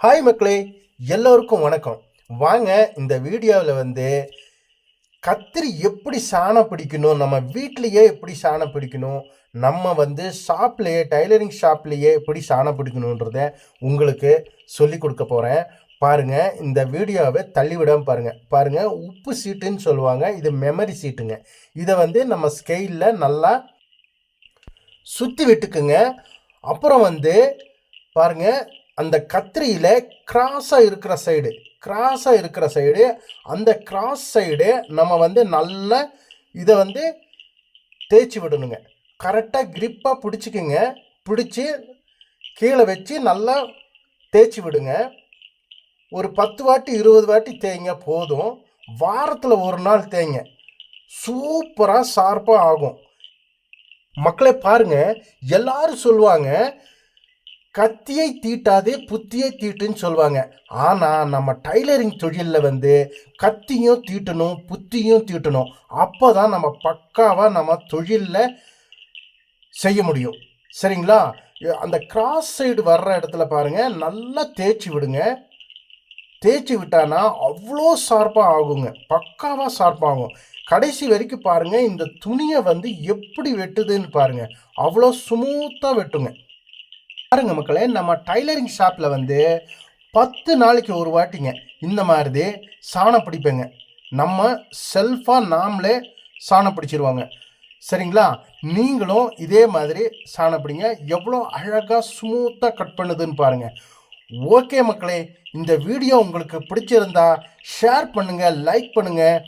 Hi மக்களே எல்லோருக்கும் வணக்கம். வாங்க இந்த வீடியோவில் வந்து கத்திரி எப்படி சாணம் பிடிக்கணும் நம்ம வீட்லேயே எப்படி சாணம் பிடிக்கணும் நம்ம வந்து ஷாப்லேயே டைலரிங் ஷாப்லேயே எப்படி சாணம் பிடிக்கணுன்றத உங்களுக்கு சொல்லி கொடுக்க போகிறேன் பாருங்கள் இந்த வீடியோவை தள்ளிவிடாம பாருங்கள் பாருங்கள் உப்பு சீட்டுன்னு சொல்லுவாங்க இது மெமரி சீட்டுங்க. இதை வந்து நம்ம ஸ்கெயிலில் நல்லா சுற்றி விட்டுக்குங்க. அப்புறம் வந்து பாருங்க அந்த கத்திரியில் கிராஸாக இருக்கிற சைடு கிராஸாக இருக்கிற சைடு அந்த கிராஸ் சைடு நம்ம வந்து நல்லா இதை வந்து தேய்ச்சி விடணுங்க. கரெக்டாக கிரிப்பாக பிடிச்சிக்குங்க. பிடிச்சி கீழே வச்சு நல்லா தேய்ச்சி விடுங்க. ஒரு பத்து வாட்டி இருபது வாட்டி தேய்ங்க போதும். வாரத்தில் ஒரு நாள் தேய்ங்க. சூப்பராக ஷார்ப்பாக ஆகும். மக்களே பாருங்க எல்லாரும் சொல்லுவாங்க கத்தியை தீட்டாதே புத்தியை தீட்டுன்னு சொல்லுவாங்க ஆனால் நம்ம டைலரிங் தொழிலில் வந்து கத்தியும் தீட்டணும் புத்தியும் தீட்டணும். அப்போ தான் நம்ம பக்காவாக நம்ம தொழிலில் செய்ய முடியும். சரிங்களா? அந்த கிராஸ் சைடு வர்ற இடத்துல பாருங்கள் நல்லா தேய்ச்சி விடுங்க. தேய்ச்சி விட்டானா அவ்வளோ ஷார்ப்பாக ஆகுங்க. பக்காவாக ஷார்ப்பாக ஆகும். கடைசி வரைக்கும் பாருங்கள் இந்த துணியை வந்து எப்படி வெட்டுதுன்னு பாருங்கள் அவ்வளோ ஸ்மூத்தாக வெட்டுங்க. பாருங்க மக்களே நம்ம டைலரிங் ஷாப்பில் வந்து பத்து நாளைக்கு ஒரு வாட்டிங்க. இந்த மாதிரி சாணம் பிடிப்பேங்க. நம்ம செல்ஃபாக நாமளே சாணம் பிடிச்சிருவாங்க. சரிங்களா? நீங்களும் இதே மாதிரி சாணம் பிடிங்க. எவ்வளோ அழகாக ஸ்மூத்தாக கட் பண்ணுதுன்னு பாருங்கள் ஓகே மக்களே இந்த வீடியோ உங்களுக்கு பிடிச்சிருந்தா ஷேர் பண்ணுங்கள் லைக் பண்ணுங்கள்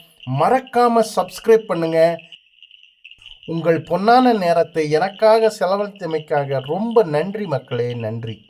மறக்காமல் சப்ஸ்கிரைப் பண்ணுங்கள் உங்கள் பொன்னான நேரத்தை எனக்காக செலவழித்தமைக்காக ரொம்ப நன்றி மக்களே நன்றி.